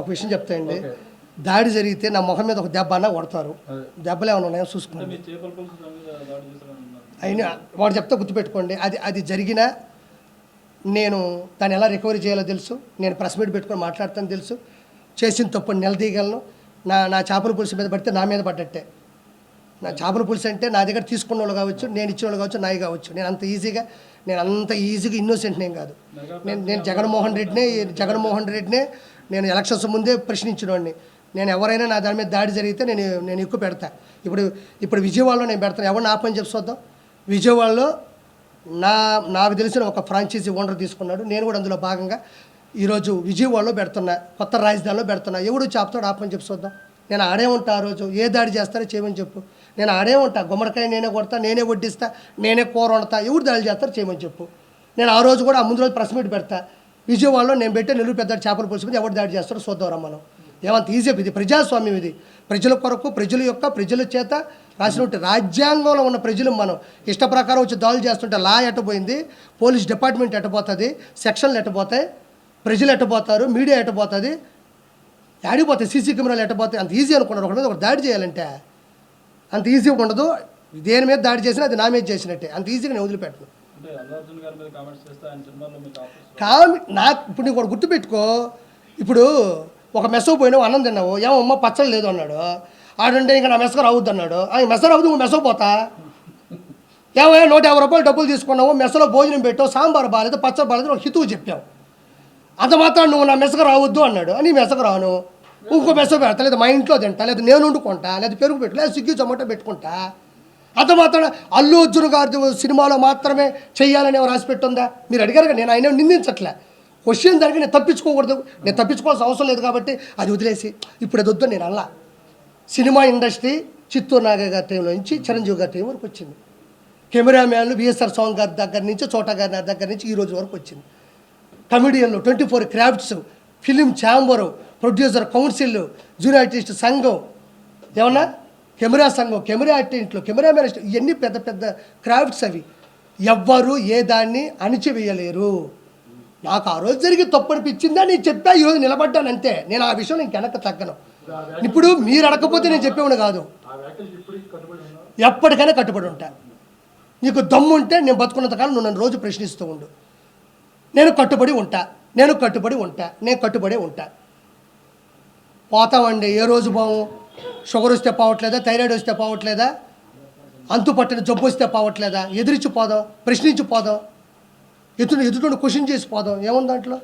ఒక విషయం చెప్తాయండి దాడి జరిగితే నా మొహం మీద ఒక దెబ్బ అన్నా కొడతారు. దెబ్బలు ఏమైనా ఉన్నాయో చూసుకోండి. అయినా వాడు చెప్తే గుర్తుపెట్టుకోండి. అది అది జరిగినా నేను దాన్ని ఎలా రికవరీ చేయాలో తెలుసు. నేను ప్రెస్ మీట్ పెట్టుకొని మాట్లాడతాను తెలుసు. చేసిన తప్పు నిలదీయగలను. నా నా చేపల పులుసు మీద పడితే నా మీద పడ్డట్టే. నా చేపల పులుసు అంటే నా దగ్గర తీసుకున్న వాళ్ళు కావచ్చు నేను ఇచ్చిన వాళ్ళు కావచ్చు నాయి కావచ్చు. నేను అంత ఈజీగా నేను అంత ఈజీగా ఇన్నోసెంట్ నేను కాదు. నేను నేను జగన్మోహన్ రెడ్డినే జగన్మోహన్ రెడ్డినే నేను ఎలక్షన్స్ ముందే ప్రశ్నించినవాడిని నేను ఎవరైనా నా దాని మీద దాడి జరిగితే నేను నేను ఎక్కువ పెడతా. ఇప్పుడు ఇప్పుడు విజయవాడలో నేను పెడతాను. ఎవరిని ఆపని చెప్పి చూద్దాం. విజయవాడలో నా నాకు తెలిసిన ఒక ఫ్రాంచైజీ ఓనర్ తీసుకున్నాడు. నేను కూడా అందులో భాగంగా ఈరోజు విజయవాడలో పెడుతున్నా కొత్త రాజధానిలో పెడుతున్నా. ఎవడు చెప్తాడు ఆపని చెప్పి చూద్దాం. నేను ఆడే ఉంటా ఆ రోజు. ఏ దాడి చేస్తారో చేయమని చెప్పు. నేను ఆడే ఉంటా. గుమ్మడికాయ నేనే కొడతా నేనే వడ్డిస్తా నేనే కూర వండుతా ఎవరు దాడి చేస్తారో చేయమని చెప్పు. నేను ఆ రోజు కూడా ఆ ముందు రోజు ప్రెస్ మీట్ పెడతా. విజయవాడలో నేను పెట్టే నెల్లూరు పెద్ద చేపలు పులుసు ఎవరు దాడి చేస్తారో చూద్దాం మనం. ఏమంత ఈజీ ఇది. ప్రజాస్వామ్యం ఇది. ప్రజల కొరకు ప్రజల యొక్క ప్రజల చేత రాసినట్టు రాజ్యాంగంలో ఉన్న ప్రజలు మనం. ఇష్ట ప్రకారం వచ్చి దాడులు చేస్తుంటే లా ఎట్టపోయింది పోలీస్ డిపార్ట్మెంట్ ఎట్టబోతుంది సెక్షన్లు ఎట్టపోతాయి ప్రజలు ఎట్టపోతారు మీడియా ఎట్టబోతుంది ఆడిపోతాయి సీసీ కెమెరాలు ఎట్టపోతాయి అంత ఈజీ అనుకున్నారు. ఒకటి మీద ఒకటి దాడి చేయాలంటే అంత ఈజీ ఉండదు. దేని మీద దాడి చేసినా అది నా మీద చేసినట్టే. అంత ఈజీగా నేను వదిలిపెట్టను. కామి నాకు ఇప్పుడు నీకు ఒకటి గుర్తుపెట్టుకో. ఇప్పుడు ఒక మెసో పోయినావు అన్నం తిన్నావు. ఏమమ్మా పచ్చడి లేదు అన్నాడు. ఆడంటే ఇంకా నా మెసక రావద్దు అన్నాడు. ఆ మెస రావద్దు నువ్వు మెసో పోతా. ఏమయ్యా నూట యాభై రూపాయలు డబ్బులు తీసుకున్నావు. మెసలో భోజనం పెట్టావు సాంబార్ బాగాలేదు పచ్చడి బాగాలేదు ఒక హితువు చెప్పావు. అంత మాత్రం నువ్వు నా మెసకు రావద్దు అన్నాడు. అని మెసకు రాను. ఇంకో మెస పెడతా లేదా మా ఇంట్లో తింటా లేదా నేను వండుకుంటా లేదా పెరుగు పెట్టు లేదా స్విగ్గీ జొమాటో పెట్టుకుంటా. అంత మాత్రం అల్లు అర్జున్ గారి సినిమాలో మాత్రమే చేయాలని రాసి పెట్టుందా మీరు అడిగారు కదా, నేను ఆయన నిందించట్లే. క్వశ్చన్ దానికి నేను తప్పించుకోకూడదు. నేను తప్పించుకోవాల్సిన అవసరం లేదు కాబట్టి అది వదిలేసి ఇప్పుడు అది వద్దు నేను అలా సినిమా ఇండస్ట్రీ చిత్తూరు నాగ గారి టైంలో నుంచి చిరంజీవి గారి టైం వరకు వచ్చింది. కెమెరామ్యాన్లు విఎస్ఆర్ సాంగ్ గారి దగ్గర నుంచి చోటా గారి దగ్గర నుంచి ఈ రోజు వరకు వచ్చింది. కమెడియన్లు twenty four crafts film chamber producer council junior artist సంఘం. ఏమన్నా? కెమెరా సంఘం కెమెరా ఆర్టిస్టులు కెమెరామెన్ ఇవన్నీ పెద్ద పెద్ద క్రాఫ్ట్స్ అవి. ఎవ్వరు ఏ దాన్ని అణిచివేయలేరు. నాకు ఆ రోజు జరిగి తప్పనిపించిందా నేను చెప్పా ఈరోజు నిలబడ్డాను అంతే నేను ఆ విషయం నేను తగ్గను. ఇప్పుడు మీరు అడగకపోతే నేను చెప్పేవాడు కాదు. ఎప్పటికైనా కట్టుబడి ఉంటా. నీకు దమ్ము ఉంటే నేను బతుకున్నంతకాలం నువ్వు నన్ను రోజు ప్రశ్నిస్తూ ఉండు. నేను కట్టుబడి ఉంటా నేను కట్టుబడి ఉంటా నేను కట్టుబడి ఉంటా. పోతామండి ఏ రోజు బాము షుగర్ వస్తే పోవట్లేదా? థైరాయిడ్ వస్తే పోవట్లేదా? అంతు పట్టిన జబ్బు వస్తే పోవట్లేదా? ఎదిరించి పోదాం ప్రశ్నించి పోదాం. ఎదుటి ఎదుటి క్వశ్చన్ చేసి పోదాం. ఏముంది దాంట్లో?